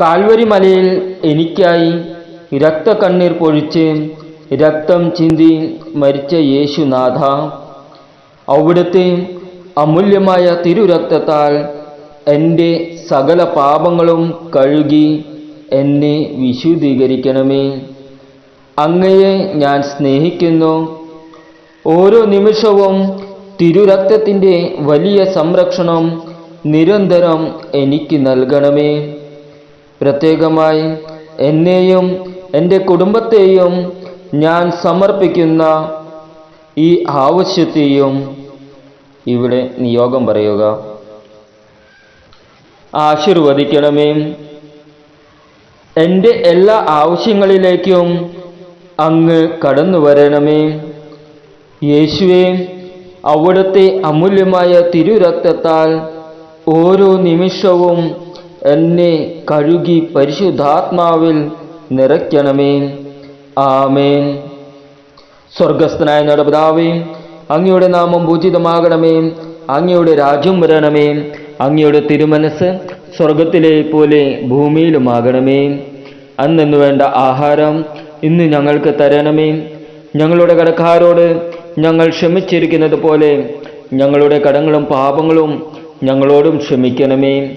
Calvary മലയിൽ എനിക്കായി രക്തക്കണ്ണീർ പൊഴിച്ച് രക്തം ചിന്തി മരിച്ച യേശുനാഥ. അവിടുത്തെ അമൂല്യമായ തിരുരക്തത്താൽ എന്റെ സകല പാപങ്ങളും കഴുകി എന്നെ വിശുദ്ധീകരിക്കണമേ. അങ്ങയെ ഞാൻ സ്നേഹിക്കുന്നു. ഓരോ നിമിഷവും തിരുരക്തത്തിന്റെ വലിയ സംരക്ഷണം നിരന്തരം എനിക്ക് നൽകണമേ. പ്രത്യേകമായി എന്നെയും എന്റെ കുടുംബത്തെയും ഞാൻ സമർപ്പിക്കുന്ന ഈ ആവശ്യത്തെയും ഇവിടെ നിയോഗം പറയുക. ആശീർവദിക്കണമേ. എന്റെ എല്ലാ ആവശ്യങ്ങളിലേക്കും അങ്ങ് കടന്നു വരണമേ. യേശുവെ അവിടുത്തെ അമൂല്യമായ തിരുരക്തത്താൽ ഓരോ നിമിഷവും എന്നെ കഴുകി പരിശുദ്ധാത്മാവിൽ നിറയ്ക്കണമേ. ആമേൻ. സ്വർഗസ്ഥനായ നടപിതാവേ അങ്ങയുടെ നാമം പൂജിതമാകണമേ. അങ്ങയുടെ രാജ്യം വരണമേ. അങ്ങയുടെ തിരുമനസ് സ്വർഗത്തിലെ പോലെ ഭൂമിയിലുമാകണമേ. അന്നെന്ന് വേണ്ട ആഹാരം ഇന്ന് ഞങ്ങൾക്ക് തരണമേ. ഞങ്ങളുടെ കടക്കാരോട് ഞങ്ങൾ ക്ഷമിച്ചിരിക്കുന്നത് പോലെ ഞങ്ങളുടെ കടങ്ങളും പാപങ്ങളും ഞങ്ങളോടും ക്ഷമിക്കണമേ.